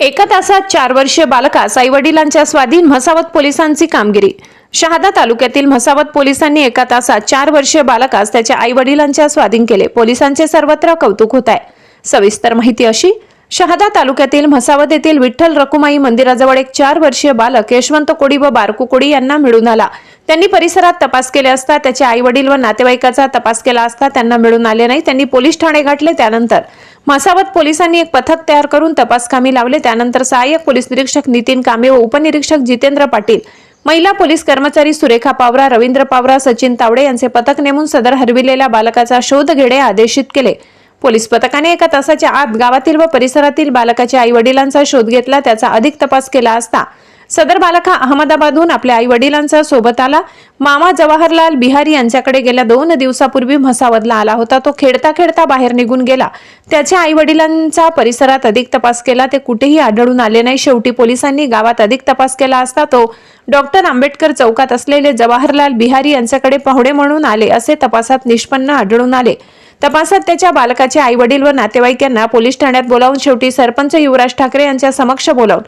एका तासात चार वर्षीय बालकास आईवडिलांच्या स्वाधीन म्हसावत पोलिसांची कामगिरी. शहादा तालुक्यातील म्हसावत पोलिसांनी एका तासात चार वर्षीय बालकास त्याच्या आईवडिलांच्या स्वाधीन केले. पोलिसांचे सर्वत्र कौतुक होत आहे. सविस्तर माहिती अशी शहादा तालुक्यातील म्हसावत येथील विठ्ठल रकुमाई मंदिराजवळ एक चार वर्षीय बालक यशवंत कोडी व बारकू कोडी यांना मिळून आला. त्यांनी परिसरात तपास केले असता त्याचे आई वडील व नातेवाईकाचा तपास केला असता त्यांना मिळून आले नाही. त्यांनी पोलीस ठाणे गाठले त्यानंतर. म्हसावत पोलिसांनी एक पथक तयार करून तपास कामी लावले. त्यानंतर सहाय्यक पोलीस निरीक्षक नितीन कांबे व उपनिरीक्षक जितेंद्र पाटील महिला पोलीस कर्मचारी सुरेखा पावरा रवींद्र पावरा सचिन तावडे यांचे पथक नेमून सदर हरविलेल्या बालकाचा शोध घेणे आदेशित केले. पोलीस पथकाने एका तासाच्या आत गावातील व परिसरातील बालकाच्या आई वडिलांचा शोध घेतला. त्याचा अधिक तपास केला असता सदर बालक हा अहमदाबादहून आपल्या आई वडिलांचा सोबत आला. मामा जवाहरलाल बिहारी यांच्याकडे गेल्या दोन दिवसापूर्वी म्हसावदला आला होता. तो खेळता खेळता बाहेर निघून गेला. त्याच्या आई वडिलांचा परिसरात अधिक तपास केला. ते कुठेही आढळून आले नाही. शेवटी पोलिसांनी गावात अधिक तपास केला असता तो डॉक्टर आंबेडकर चौकात असलेले जवाहरलाल बिहारी यांच्याकडे पाहुणे म्हणून आले असे तपासात निष्पन्न आढळून आले. तपासात त्याच्या बालकाचे आई वडील व नातेवाईक यांना पोलीस ठाण्यात बोलावून शेवटी सरपंच युवराज ठाकरे यांच्या समक्ष बोलावून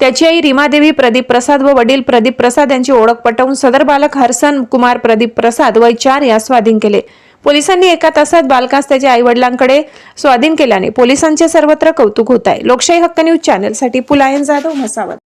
त्याची आई रीमादेवी प्रदीप प्रसाद व वडील प्रदीप प्रसाद यांची ओळख पटवून सदर बालक हरसन कुमार प्रदीप प्रसाद वय चार या स्वाधीन केले. पोलिसांनी एका तासात बालकास त्याच्या आई वडिलांकडे स्वाधीन केल्याने पोलिसांचे सर्वत्र कौतुक होत आहे. लोकशाही हक्क न्यूज चॅनलसाठी पुलायन जाधव म्हसावत.